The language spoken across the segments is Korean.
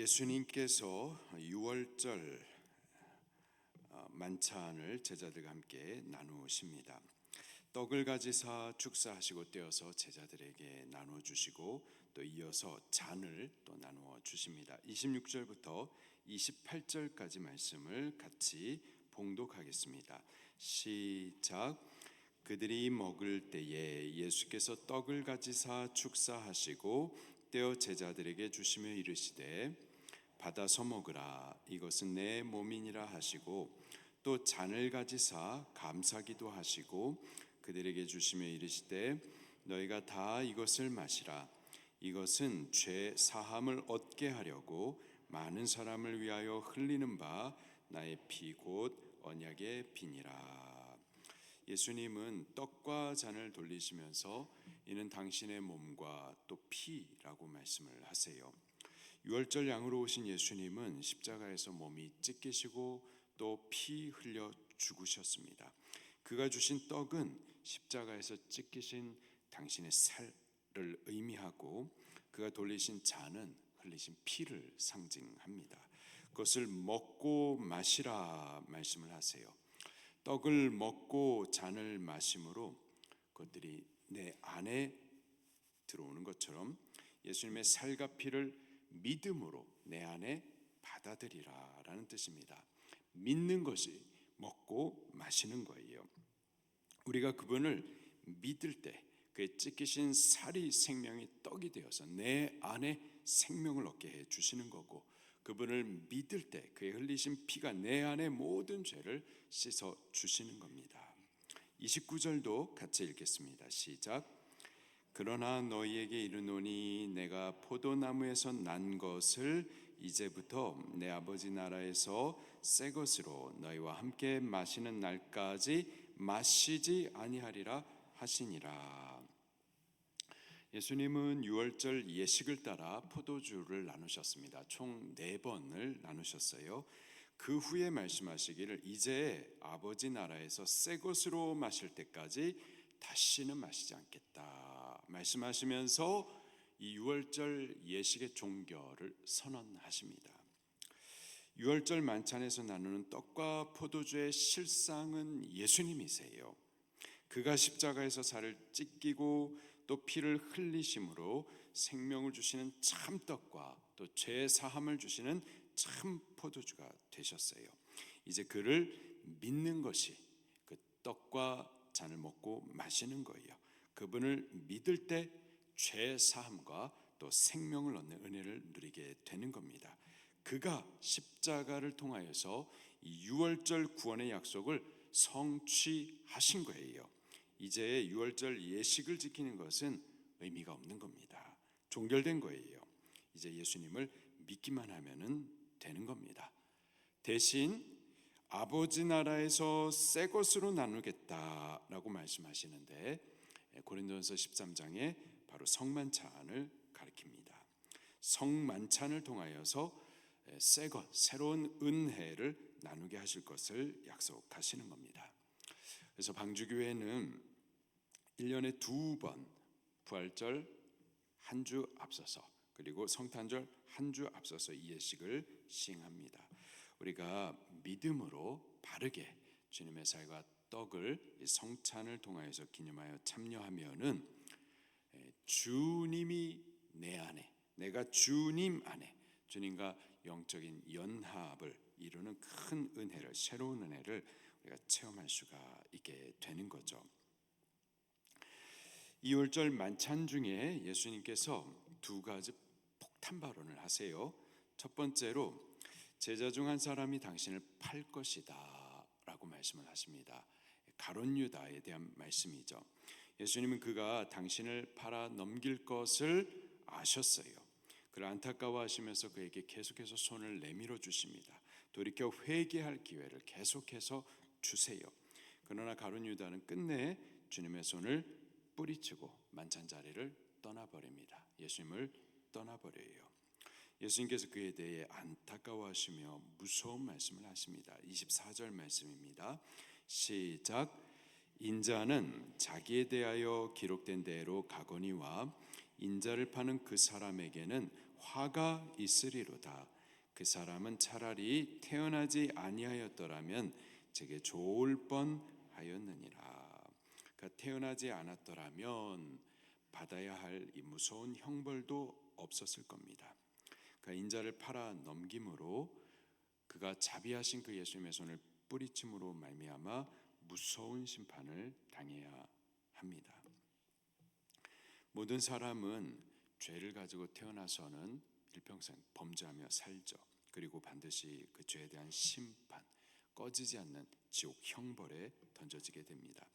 예수님께서 6월절 어, 만찬을 제자들과 함께 나누십니다. 떡을 가지사 축사하시고 떼어서 제자들에게 나누어 주시고 또 이어서 잔을 또 나누어 주십니다. 26절부터 28절까지 말씀을 같이 봉독하겠습니다. 시작 그들이 먹을 때에 예수께서 떡을 가지사 축사하시고 떼어 제자들에게 주시며 이르시되 받아 서 먹으라. 이것은 내 몸이니라 하시고 또 잔을 가지사 감사기도 하시고 그들에게 주시며 이르시되 너희가 다 이것을 마시라. 이것은 죄 사함을 얻게 하려고 많은 사람을 위하여 흘리는 바 나의 피 곧 언약의 비니라. 예수님은 떡과 잔을 돌리시면서 이는 당신의 몸과 또 피라고 말씀을 하세요. 유월절 양으로 오신 예수님은 십자가에서 몸이 찢기시고 또 피 흘려 죽으셨습니다. 그가 주신 떡은 십자가에서 찢기신 당신의 살을 의미하고 그가 돌리신 잔은 흘리신 피를 상징합니다. 그것을 먹고 마시라 말씀을 하세요. 떡을 먹고 잔을 마심으로 그것들이 내 안에 들어오는 것처럼 예수님의 살과 피를 믿음으로 내 안에 받아들이라 라는 뜻입니다. 믿는 것이 먹고 마시는 거예요. 우리가 그분을 믿을 때 그의 찢기신 살이 생명이 떡이 되어서 내 안에 생명을 얻게 해 주시는 거고 그분을 믿을 때 그의 흘리신 피가 내 안의 모든 죄를 씻어 주시는 겁니다. 29절도 같이 읽겠습니다. 시작. 그러나 너희에게 이르노니 내가 포도나무에서 난 것을 이제부터 내 아버지 나라에서 새 것으로 너희와 함께 마시는 날까지 마시지 아니하리라 하시니라. 예수님은 유월절 예식을 따라 포도주를 나누셨습니다. 총네 번을 나누셨어요. 그 후에 말씀하시기를 이제 아버지 나라에서 새 것으로 마실 때까지 다시는 마시지 않겠다 말씀하시면서 이 유월절 예식의 종결을 선언하십니다. 유월절 만찬에서 나누는 떡과 포도주의 실상은 예수님이세요. 그가 십자가에서 살을 찢기고 또 피를 흘리심으로 생명을 주시는 참 떡과 또 죄 사함을 주시는 참 포도주가 되셨어요. 이제 그를 믿는 것이 그 떡과 잔을 먹고 마시는 거예요. 그분을 믿을 때 죄 사함과 또 생명을 얻는 은혜를 누리게 되는 겁니다. 그가 십자가를 통하여서 유월절 구원의 약속을 성취하신 거예요. 이제 유월절 예식을 지키는 것은 의미가 없는 겁니다. 종결된 거예요. 이제 예수님을 믿기만 하면은 되는 겁니다. 대신 아버지 나라에서 새 것으로 나누겠다라고 말씀하시는데 고린도전서 13장에 바로 성만찬을 가리킵니다. 성만찬을 통하여서 새 것, 새로운 은혜를 나누게 하실 것을 약속하시는 겁니다. 그래서 방주교회는 1년에 두 번 부활절 한 주 앞서서 그리고 성탄절 한 주 앞서서 이 예식을 시행합니다. 우리가 믿음으로 바르게 주님의 살과 떡을 성찬을 통하여서 기념하여 참여하면은 주님이 내 안에 내가 주님 안에 주님과 영적인 연합을 이루는 큰 은혜를 새로운 은혜를 우리가 체험할 수가 있게 되는 거죠. 이월절 만찬 중에 예수님께서 두 가지 폭탄 발언을 하세요. 첫 번째로 제자 중 한 사람이 당신을 팔 것이다라고 말씀을 하십니다. 가론 유다에 대한 말씀이죠. 예수님은 그가 당신을 팔아 넘길 것을 아셨어요. 그를 안타까워하시면서 그에게 계속해서 손을 내밀어 주십니다. 돌이켜 회개할 기회를 계속해서 주세요. 그러나 가론 유다는 끝내 주님의 손을 뿌리치고 만찬 자리를 떠나버립니다. 예수님을 떠나버려요. 예수님께서 그에 대해 안타까워하시며 무서운 말씀을 하십니다. 24절 말씀입니다. 시작 인자는 자기에 대하여 기록된 대로 가거니와 인자를 파는 그 사람에게는 화가 있으리로다. 그 사람은 차라리 태어나지 아니하였더라면 제게 좋을 뻔하였느니라. 그러니까 태어나지 않았더라면 받아야 할 이 무서운 형벌도 없었을 겁니다. 그러니까 인자를 팔아 넘김으로 그가 자비하신 그 예수님의 손을 뿌리침으로 말미암아 무서운 심판을 당해야 합니다. 모든 사람은 죄를 가지고 태어나서는 일평생 범죄하며 살죠. 그리고 반드시 그 죄에 대한 심판, 꺼지지 않는 지옥 형벌에 던져지게 됩니다.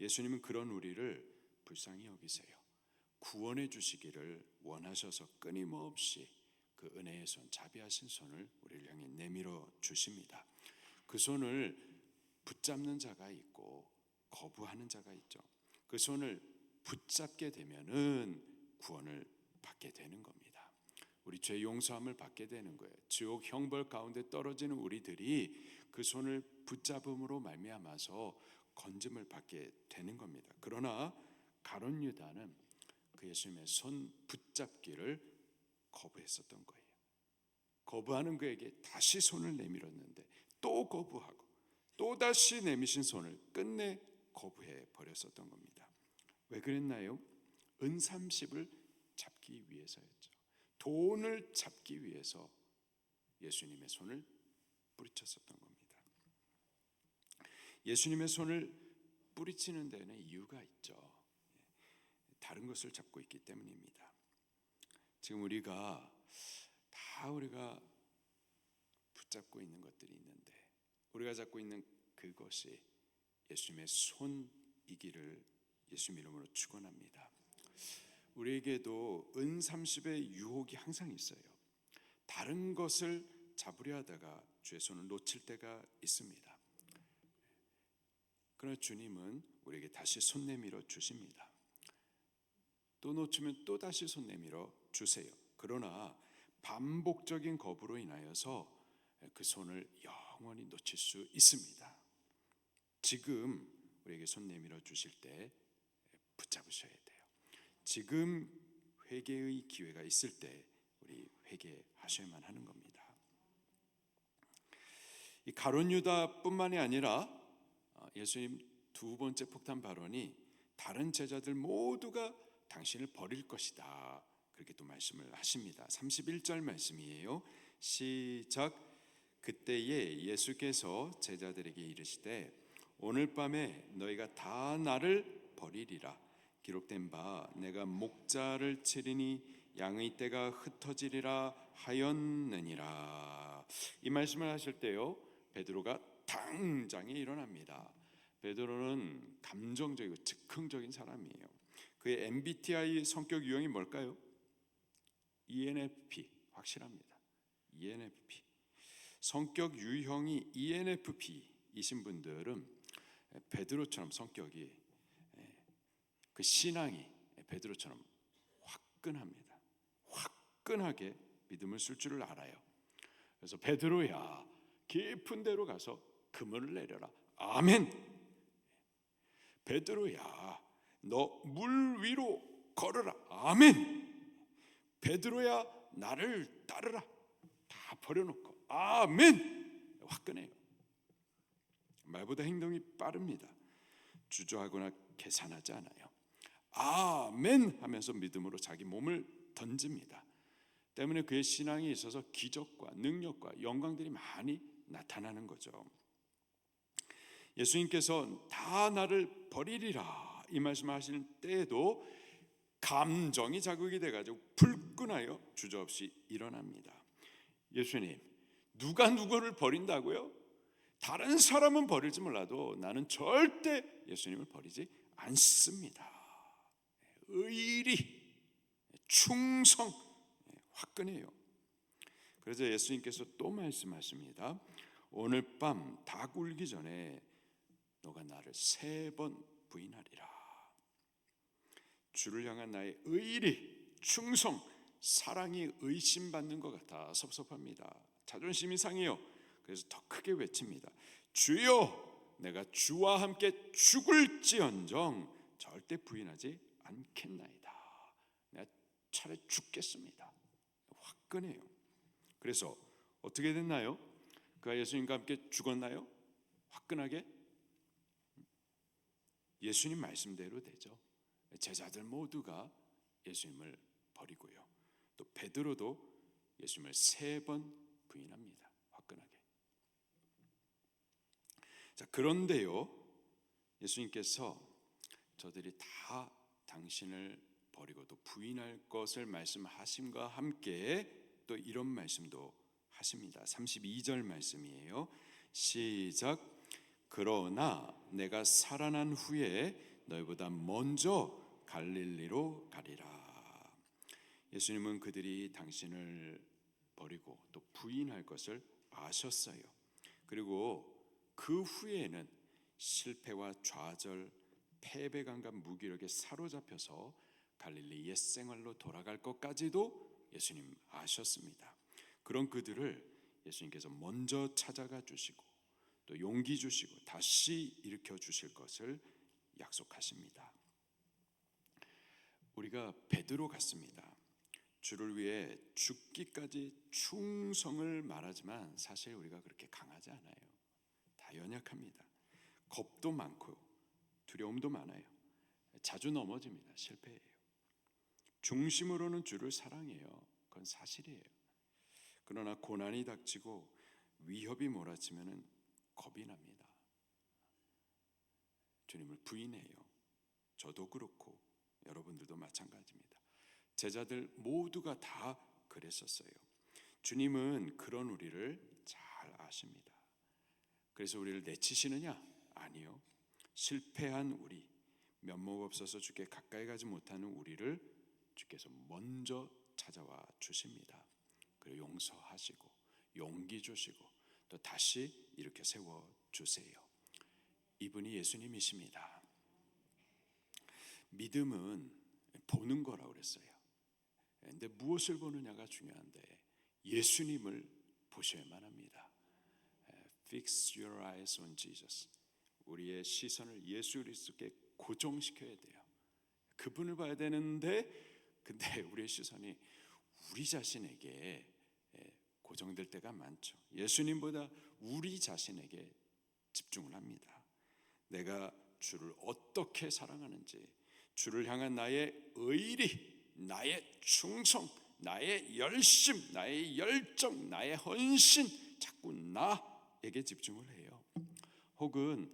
예수님은 그런 우리를 불쌍히 여기세요. 구원해 주시기를 원하셔서 끊임없이 그 은혜의 손, 자비하신 손을 우리를 향해 내밀어 주십니다. 그 손을 붙잡는 자가 있고 거부하는 자가 있죠. 그 손을 붙잡게 되면은 구원을 받게 되는 겁니다. 우리 죄 용서함을 받게 되는 거예요. 지옥 형벌 가운데 떨어지는 우리들이 그 손을 붙잡음으로 말미암아서 건짐을 받게 되는 겁니다. 그러나 가론 유다는 그 예수님의 손 붙잡기를 거부했었던 거예요. 거부하는 그에게 다시 손을 내밀었는데 또 거부하고 또 다시 내미신 손을 끝내 거부해 버렸었던 겁니다. 왜 그랬나요? 은 30을 잡기 위해서였죠. 돈을 잡기 위해서 예수님의 손을 뿌리쳤었던 겁니다. 예수님의 손을 뿌리치는 데는 이유가 있죠. 다른 것을 잡고 있기 때문입니다. 지금 우리가 다 우리가 붙잡고 있는 것들이 있는데 우리가 잡고 있는 그것이 예수님의 손이기를 예수 이름으로 축원합니다. 우리에게도 은 30의 유혹이 항상 있어요. 다른 것을 잡으려 하다가 주의 손을 놓칠 때가 있습니다. 그러나 주님은 우리에게 다시 손 내밀어 주십니다. 또 놓치면 또 다시 손 내밀어 주세요. 그러나 반복적인 거부로 인하여서 그 손을 영원히 놓칠 수 있습니다. 지금 우리에게 손 내밀어 주실 때 붙잡으셔야 돼요. 지금 회개의 기회가 있을 때 우리 회개하셔야만 하는 겁니다. 이 가론 유다뿐만이 아니라 어, 예수님 두 번째 폭탄 발언이 다른 제자들 모두가 당신을 버릴 것이다. 그렇게 또 말씀을 하십니다. 31절 말씀이에요. 시작 그때에 예수께서 제자들에게 이르시되 오늘 밤에 너희가 다 나를 버리리라. 기록된 바 내가 목자를 치리니 양의 떼가 흩어지리라 하였느니라. 이 말씀을 하실 때요 베드로가 당장에 일어납니다. 베드로는 감정적이고 즉흥적인 사람이에요. 그의 MBTI 성격 유형이 뭘까요? ENFP 확실합니다. ENFP 성격 유형이 ENFP이신 분들은 베드로처럼 성격이 그 신앙이 베드로처럼 화끈합니다. 화끈하게 믿음을 쓸 줄을 알아요. 그래서 베드로야 깊은 데로 가서 그물을 내려라. 아멘. 베드로야 너 물 위로 걸어라. 아멘. 베드로야 나를 따르라. 다 버려놓고 아멘. 화끈해요. 말보다 행동이 빠릅니다. 주저하거나 계산하지 않아요. 아멘 하면서 믿음으로 자기 몸을 던집니다. 때문에 그의 신앙에 있어서 기적과 능력과 영광들이 많이 나타나는 거죠. 예수님께서 다 나를 버리리라 이 말씀하시는 때에도 감정이 자극이 돼가지고 불끈하여 주저없이 일어납니다. 예수님, 누가 누구를 버린다고요? 다른 사람은 버릴지 몰라도 나는 절대 예수님을 버리지 않습니다. 의리, 충성, 화끈해요. 그래서 예수님께서 또 말씀하십니다. 오늘 밤다 굴기 전에 너가 나를 세 번 부인하리라. 주를 향한 나의 의리, 충성, 사랑이 의심받는 것 같아 섭섭합니다. 자존심이 상해요. 그래서 더 크게 외칩니다. 주여, 내가 주와 함께 죽을지언정 절대 부인하지 않겠나이다. 내가 차라리 죽겠습니다. 화끈해요. 그래서 어떻게 됐나요? 그가 예수님과 함께 죽었나요? 화끈하게 예수님 말씀대로 되죠. 제자들 모두가 예수님을 버리고요. 또 베드로도 예수님을 세 번 부인합니다. 화끈하게. 자, 그런데요. 예수님께서 저들이 다 당신을 버리고 또 부인할 것을 말씀하심과 함께 또 이런 말씀도 하십니다. 32절 말씀이에요. 시작 그러나 내가 살아난 후에 너희보다 먼저 갈릴리로 가리라. 예수님은 그들이 당신을 버리고 또 부인할 것을 아셨어요. 그리고 그 후에는 실패와 좌절, 패배감과 무기력에 사로잡혀서 갈릴리 옛 생활로 돌아갈 것까지도 예수님 아셨습니다. 그런 그들을 예수님께서 먼저 찾아가 주시고 또 용기 주시고 다시 일으켜 주실 것을 약속하십니다. 우리가 베드로 같습니다. 주를 위해 죽기까지 충성을 말하지만 사실 우리가 그렇게 강하지 않아요. 다 연약합니다. 겁도 많고 두려움도 많아요. 자주 넘어집니다. 실패해요. 중심으로는 주를 사랑해요. 그건 사실이에요. 그러나 고난이 닥치고 위협이 몰아치면은 겁이 납니다. 주님을 부인해요. 저도 그렇고 여러분들도 마찬가지입니다. 제자들 모두가 다 그랬었어요. 주님은 그런 우리를 잘 아십니다. 그래서 우리를 내치시느냐? 아니요. 실패한 우리, 면목 없어서 주께 가까이 가지 못하는 우리를 주께서 먼저 찾아와 주십니다. 그리고 용서하시고 용기 주시고 또 다시 이렇게 세워 주세요. 이분이 예수님이십니다. 믿음은 보는 거라고 그랬어요. 근데 무엇을 보느냐가 중요한데 예수님을 보셔야만 합니다. Fix your eyes on Jesus. 우리의 시선을 예수 그리스도께 고정시켜야 돼요. 그분을 봐야 되는데 근데 우리의 시선이 우리 자신에게 고정될 때가 많죠. 예수님보다 우리 자신에게 집중을 합니다. 내가 주를 어떻게 사랑하는지, 주를 향한 나의 의리, 나의 충성, 나의 열심, 나의 열정, 나의 헌신, 자꾸 나에게 집중을 해요. 혹은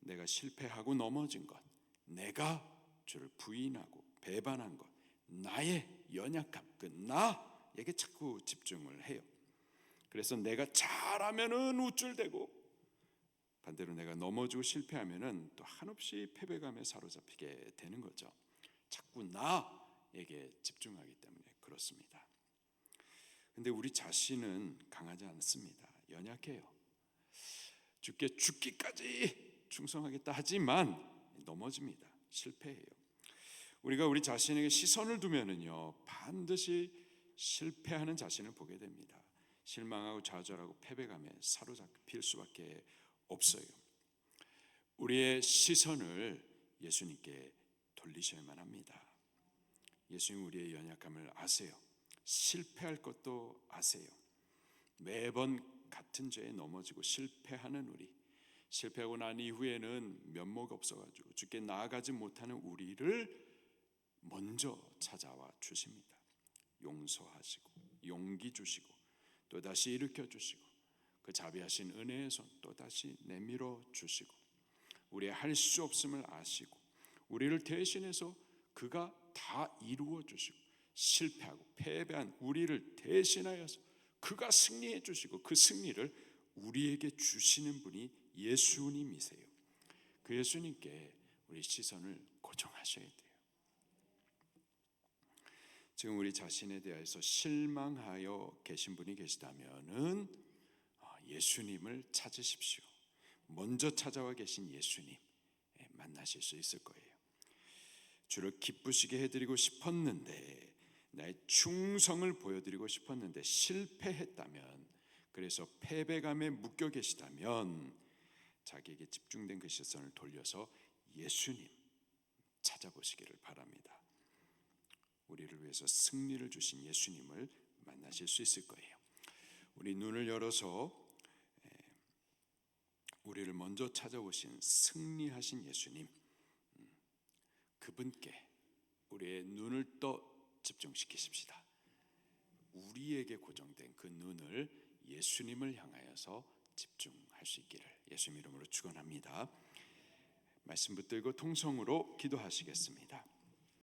내가 실패하고 넘어진 것, 내가 주를 부인하고 배반한 것, 나의 연약함, 그 나에게 자꾸 집중을 해요. 그래서 내가 잘하면은 우쭐대고 반대로 내가 넘어지고 실패하면은 또 한없이 패배감에 사로잡히게 되는 거죠. 자꾸 나 에게 집중하기 때문에 그렇습니다. 근데 우리 자신은 강하지 않습니다. 연약해요. 죽게 죽기까지 충성하겠다 하지만 넘어집니다. 실패해요. 우리가 우리 자신에게 시선을 두면은요 반드시 실패하는 자신을 보게 됩니다. 실망하고 좌절하고 패배감에 사로잡힐 수밖에 없어요. 우리의 시선을 예수님께 돌리셔야만 합니다. 예수님 우리의 연약함을 아세요. 실패할 것도 아세요. 매번 같은 죄에 넘어지고 실패하는 우리, 실패하고 난 이후에는 면목 없어가지고 주께 나아가지 못하는 우리를 먼저 찾아와 주십니다. 용서하시고 용기 주시고 또 다시 일으켜 주시고 그 자비하신 은혜의 손또 다시 내밀어 주시고 우리의 할 수 없음을 아시고 우리를 대신해서 그가 다 이루어 주시고 실패하고 패배한 우리를 대신하여서 그가 승리해 주시고 그 승리를 우리에게 주시는 분이 예수님이세요. 그 예수님께 우리 시선을 고정하셔야 돼요. 지금 우리 자신에 대해서 실망하여 계신 분이 계시다면은 어, 예수님을 찾으십시오. 먼저 찾아와 계신 예수님 예, 만나실 수 있을 거예요. 주를 기쁘시게 해드리고 싶었는데 나의 충성을 보여드리고 싶었는데 실패했다면 그래서 패배감에 묶여 계시다면 자기에게 집중된 그 시선을 돌려서 예수님 찾아보시기를 바랍니다. 우리를 위해서 승리를 주신 예수님을 만나실 수 있을 거예요. 우리 눈을 열어서 에, 우리를 먼저 찾아오신 승리하신 예수님 음, 그분께 우리의 눈을 떠 집중시키십시다. 우리에게 고정된 그 눈을 예수님을 향하여서 집중할 수 있기를 예수 이름으로 축원합니다. 말씀 붙들고 통성으로 기도하시겠습니다.